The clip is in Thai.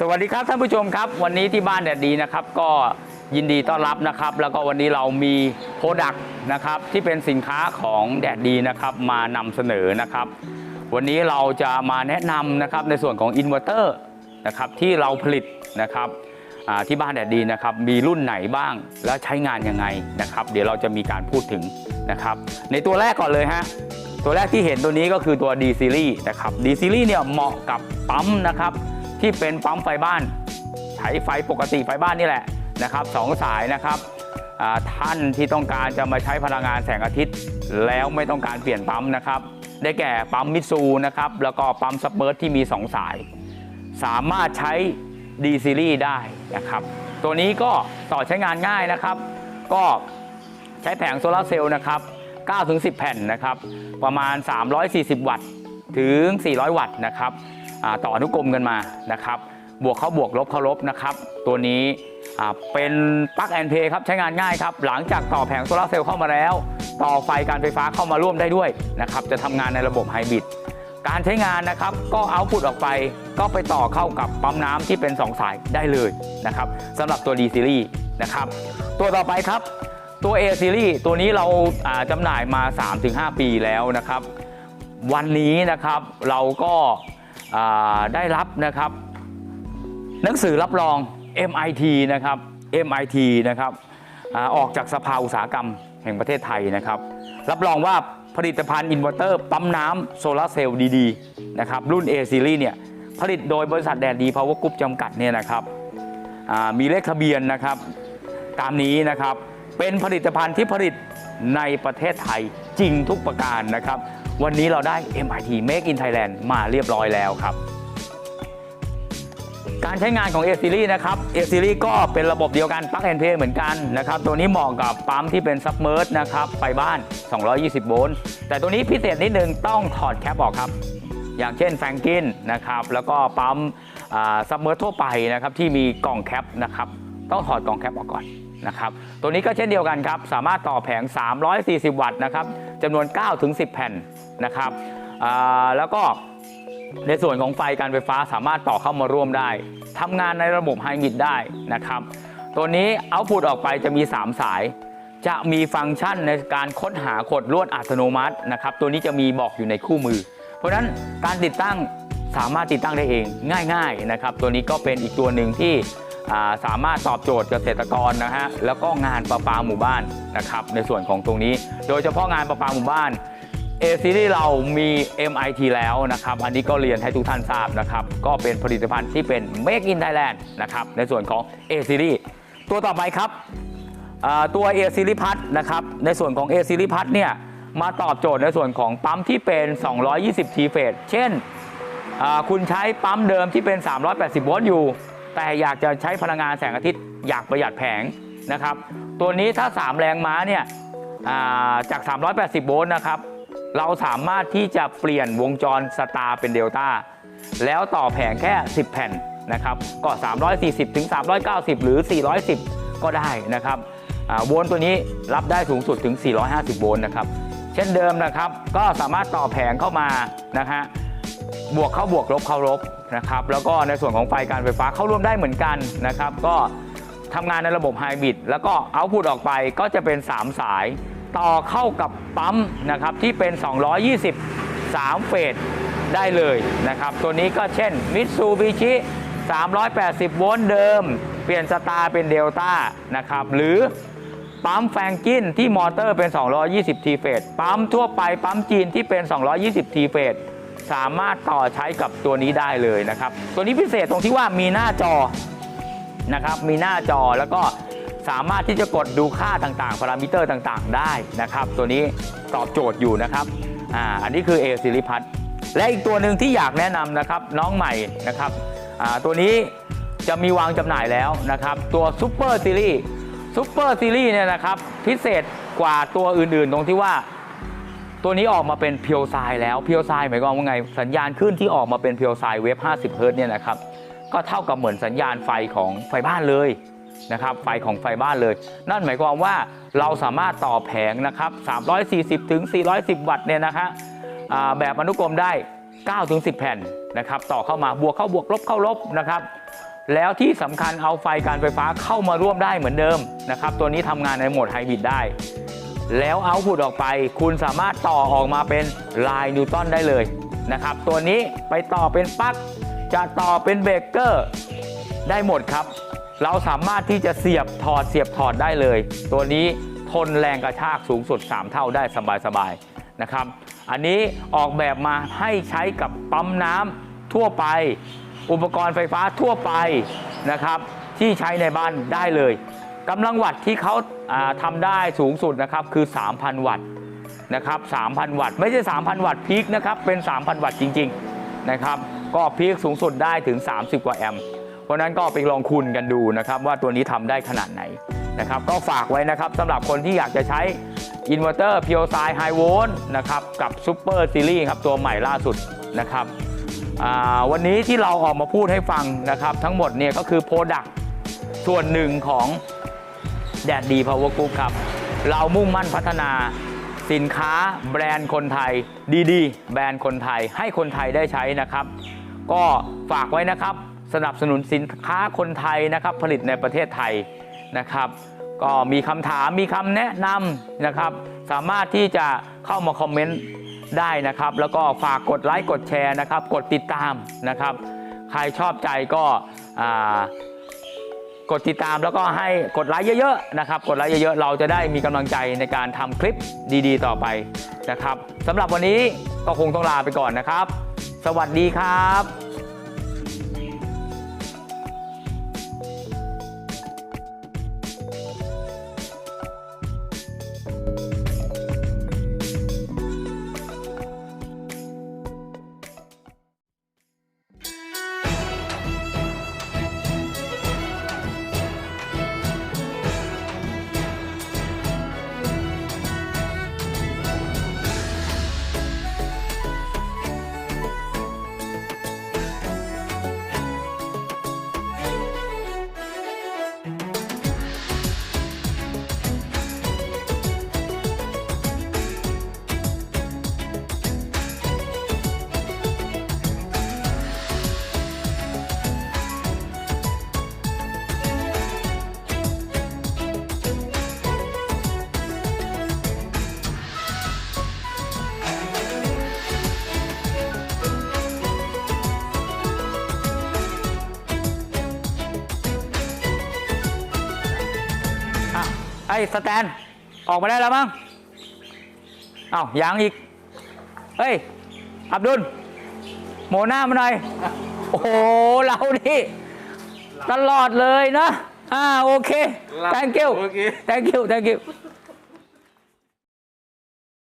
สวัสดีครับท่านผู้ชมครับ วันนี้ที่บ้านแดดดีนะครับ ก็ยินดีต้อนรับนะครับ แล้วก็วันนี้เรามีโปรดักต์นะครับที่เป็นสินค้าของแดดดีนะครับ มานำเสนอนะครับ วันนี้เราจะมาแนะนำนะครับในส่วนของอินเวอร์เตอร์นะครับที่เราผลิตนะครับที่บ้านแดดดีนะครับ มีรุ่นไหนบ้างและใช้งานยังไงนะครับ เดี๋ยวเราจะมีการพูดถึงนะครับ ในตัวแรกก่อนเลยฮะตัวแรกที่เห็นตัวนี้ก็คือตัว D Series นะครับ D Series เนี่ยเหมาะกับปั๊มนะครับ ที่เป็นปั๊มไฟบ้านใช้ไฟปกติไฟบ้านนี่แหละนะครับสองสายนะครับท่านที่ต้องการจะมาใช้พลังงานแสงอาทิตย์ แล้วไม่ต้องการเปลี่ยนปั๊มนะครับ ได้แก่ปั๊มมิซูนะครับแล้วก็ปั๊มสเปิร์ตที่มี 2 สาย สามารถใช้ D Series ได้นะครับ ตัวนี้ก็ต่อใช้งานง่ายนะครับ ก็ใช้แผงโซลาร์เซลล์นะครับ9ถึง10 แผ่นนะครับ ประมาณ 340 วัตต์ ถึง 400 วัตต์นะครับ ต่ออนุกรมกันมานะครับ บวกเข้าบวกลบเข้าลบนะครับ ตัวนี้เป็นปลั๊กแอนเพย์ครับใช้งานง่ายครับ หลังจากต่อแผงโซลาเซลล์เข้ามาแล้ว ต่อไฟการไฟฟ้าเข้ามาร่วมได้ด้วยนะครับ จะทำงานในระบบไฮบริดการใช้งานนะครับก็เอาพุตออกไปก็ไปต่อเข้ากับปั๊มน้ำที่เป็น 2 สายได้เลยนะครับสำหรับตัว D Series นะครับตัวต่อไปครับตัว A Series ตัวนี้เราาจำหน่ายมา 3-5 ปีแล้วนะครับ วันนี้นะครับเราก็ ได้รับนะครับ หนังสือรับรอง MIT นะครับ MIT นะครับอออกจากสภาอุตสาหกรรมแห่งประเทศไทยนะครับ รับรองว่าผลิตภัณฑ์อินเวอร์เตอร์ปั๊มน้ำโซลาร์เซลล์ดีๆนะครับรุ่น A Series เนี่ยผลิตโดยบริษัทแดดดีพาวเวอร์กรุ๊ปจำกัดเนี่ยนะครับมีเลขทะเบียนนะครับตามนี้นะครับเป็นผลิตภัณฑ์ที่ผลิตในประเทศไทยจริงทุกประการนะครับ วันนี้เราได้ MIT Make in Thailand มาเรียบร้อยแล้วครับ การใช้งานของ A Series นะครับ A Series ก็เป็นระบบเดียวกัน Plug and Play เหมือนกันนะครับ ตัวนี้เหมาะกับปั๊มที่เป็น Submerge นะครับไฟบ้าน 220 โวลต์ แต่ตัวนี้พิเศษนิดนึงต้องถอดแคปออกครับ อย่างเช่นแฟงกินนะครับ แล้วก็ปั๊มซับเมอร์ทั่วไปนะครับที่มีกล่องแคปนะครับต้องถอดกล่องแคปออกก่อนนะครับตัวนี้ก็เช่นเดียวกันครับ สามารถต่อแผง 340 วัตต์นะครับจำนวน 9-10 แผ่น นะครับแล้วก็ในส่วนของไฟการไฟฟ้าสามารถต่อเข้ามาร่วมได้ทำงานในระบบไฮบริดได้นะครับ ตัวนี้เอาพุตออกไปจะมี 3 สาย จะมีฟังก์ชันในการค้นหาขดลวดอัตโนมัตินะครับ ตัวนี้จะมีบอกอยู่ในคู่มือ เพราะฉะนั้นการติดตั้งสามารถติดตั้งได้เองง่าย ๆนะครับ ตัวนี้ก็เป็นอีกตัวหนึ่งที่อ่าสามารถตอบโจทย์เกษตรกรนะฮะแล้วก็งานประปาหมู่บ้านนะครับ ในส่วนของตรงนี้ โดยเฉพาะงานประปาหมู่บ้าน A Series เรามี MIT แล้วนะครับ อันนี้ก็เรียนให้ทุกท่านทราบนะครับ ก็เป็นผลิตภัณฑ์ที่เป็น Make in Thailand นะครับ ในส่วนของ A Series ตัวต่อไปครับตัว A Series พัดนะครับ ในส่วนของ A Series พัดเนี่ย มาตอบโจทย์ในส่วนของปั๊มที่เป็น 220 T เฟสเช่น คุณใช้ปั๊มเดิมที่เป็น 380 โวลต์อยู่ แต่อยากจะใช้พลังงานแสงอาทิตย์ อยากประหยัดแผงนะครับ ตัวนี้ถ้า 3 แรงม้าเนี่ยาจาก 380 โวลต์นะครับ เราสามารถที่จะเปลี่ยนวงจรสตาร์เป็นเดลต้าแล้วต่อแผงแค่ 10 แผ่นนะครับก็ 340ถึง390 หรือ 410 ก็ได้นะครับอ่าโวลต์ตัวนี้รับได้สูงสุดถึง 450 โวลต์นะครับเช่นเดิมนะครับ ก็สามารถต่อแผงเข้ามานะฮะบวกเข้าบวกลบเข้าลบนะครับแล้วก็ในส่วนของไฟการไฟฟ้าเข้าร่วมได้เหมือนกันนะครับ ก็ทำงานในระบบไฮบริดแล้วก็เอาพุตออกไปก็จะเป็น 3 สาย ต่อเข้ากับปั๊มนะครับที่เป็น 220 3เฟสได้เลยนะครับ ตัวนี้ก็เช่น Mitsubishi 380 โวลต์เดิม เปลี่ยนสตาร์เป็นเดลต้านะครับ หรือปั๊มแฟงกินที่มอเตอร์เป็น 220 ทีเฟสปั๊มทั่วไปปั๊มจีนที่เป็น 220 ทีเฟสสามารถต่อใช้กับตัวนี้ได้เลยนะครับ ตัวนี้พิเศษตรงที่ว่ามีหน้าจอนะครับ มีหน้าจอแล้วก็ สามารถที่จะกดดูค่าต่างๆ พารามิเตอร์ต่างๆ ได้นะครับ ตัวนี้ตอบโจทย์อยู่นะครับอ่าอันนี้คือ A ซิลิพัทและอีกตัวหนึ่งที่อยากแนะนำนะครับน้องใหม่นะครับอ่าตัวนี้จะมีวางจำหน่ายแล้วนะครับ ตัวซูเปอร์ซีรีส์ซูเปอร์ซีรีส์เนี่ยนะครับพิเศษกว่าตัวอื่นๆ ตรงที่ว่า ตัวนี้ออกมาเป็นเพียวไซแล้วเพียวไซหมายความว่าไง สัญญาณขึ้นที่ออกมาเป็นเพียวไซเวฟ50เฮิรต์เนี่ยนะครับก็เท่ากับเหมือนสัญญาณไฟของไฟบ้านเลย นะครับไฟของไฟบ้านเลย นั่นหมายความว่าเราสามารถต่อแผงนะครับ 340 ถึง 410 วัตต์เนี่ยนะคะแบบอนุกรมได้ 9 ถึง 10 แผ่นนะครับต่อเข้ามาบวกเข้าบวกลบเข้าลบนะครับแล้วที่สำคัญเอาไฟการไฟฟ้าเข้ามาร่วมได้เหมือนเดิมนะครับตัวนี้ทำงานในโหมดไฮบริดได้ แล้วเอาพุตออกไป คุณสามารถต่อออกมาเป็นลายนิวตันได้เลยนะครับตัวนี้ไปต่อเป็นปลั๊กจะต่อเป็นเบรกเกอร์ได้หมดครับ เราสามารถที่จะเสียบถอดเสียบถอดได้เลย ตัวนี้ทนแรงกระชากสูงสุด 3 เท่าได้สบายๆนะครับ อันนี้ออกแบบมาให้ใช้กับปั๊มน้ำทั่วไป อุปกรณ์ไฟฟ้าทั่วไปนะครับ ที่ใช้ในบ้านได้เลยกำลังวัตต์ที่เขาาทำได้สูงสุดนะครับคือ 3,000 วัตต์นะครับ 3,000 วัตต์ไม่ใช่ 3,000 วัตต์พีคนะครับเป็น 3,000 วัตต์จริง ๆนะครับ ก็พีคสูงสุดได้ถึง 30 กว่าแอมป์ เพราะนั้นก็ไปลองคูณกันดูนะครับว่าตัวนี้ทำได้ขนาดไหนนะครับก็ฝากไว้นะครับสำหรับคนที่อยากจะใช้อินเวอร์เตอร์พิโอไซไฮโวลต์นะครับกับซูเปอร์ซีรีส์ครับตัวใหม่ล่าสุดนะครับวันนี้ที่เราออกมาพูดให้ฟังนะครับ ทั้งหมดเนี่ยก็คือโปรดักส่วนหนึ่งของแดดดีพาวเวอร์กรุ๊ปครับ เรามุ่งมั่นพัฒนาสินค้าแบรนด์คนไทยดีๆ แบรนด์คนไทยให้คนไทยได้ใช้นะครับ ก็ฝากไว้นะครับ สนับสนุนสินค้าคนไทยนะครับผลิตในประเทศไทยนะครับ ก็มีคำถามมีคำแนะนำนะครับ สามารถที่จะเข้ามาคอมเมนต์ได้นะครับ แล้วก็ฝากกดไลค์กดแชร์นะครับ กดติดตามนะครับ ใครชอบใจก็กดติดตามแล้วก็ให้กดไลค์เยอะๆนะครับ กดไลค์เยอะๆ เราจะได้มีกำลังใจในการทำคลิปดีๆ ต่อไปนะครับสำหรับวันนี้ก็คงต้องลาไปก่อนนะครับ สวัสดีครับ สแตน ออกมาได้แล้วมั้งเอ้ายังอีก เฮ้ย อับดุล โมหน้ามาหน่อย โอ้โห เรานี่ ตลอดเลยนะ อ่า โอเค thank you โอเค thank you thank you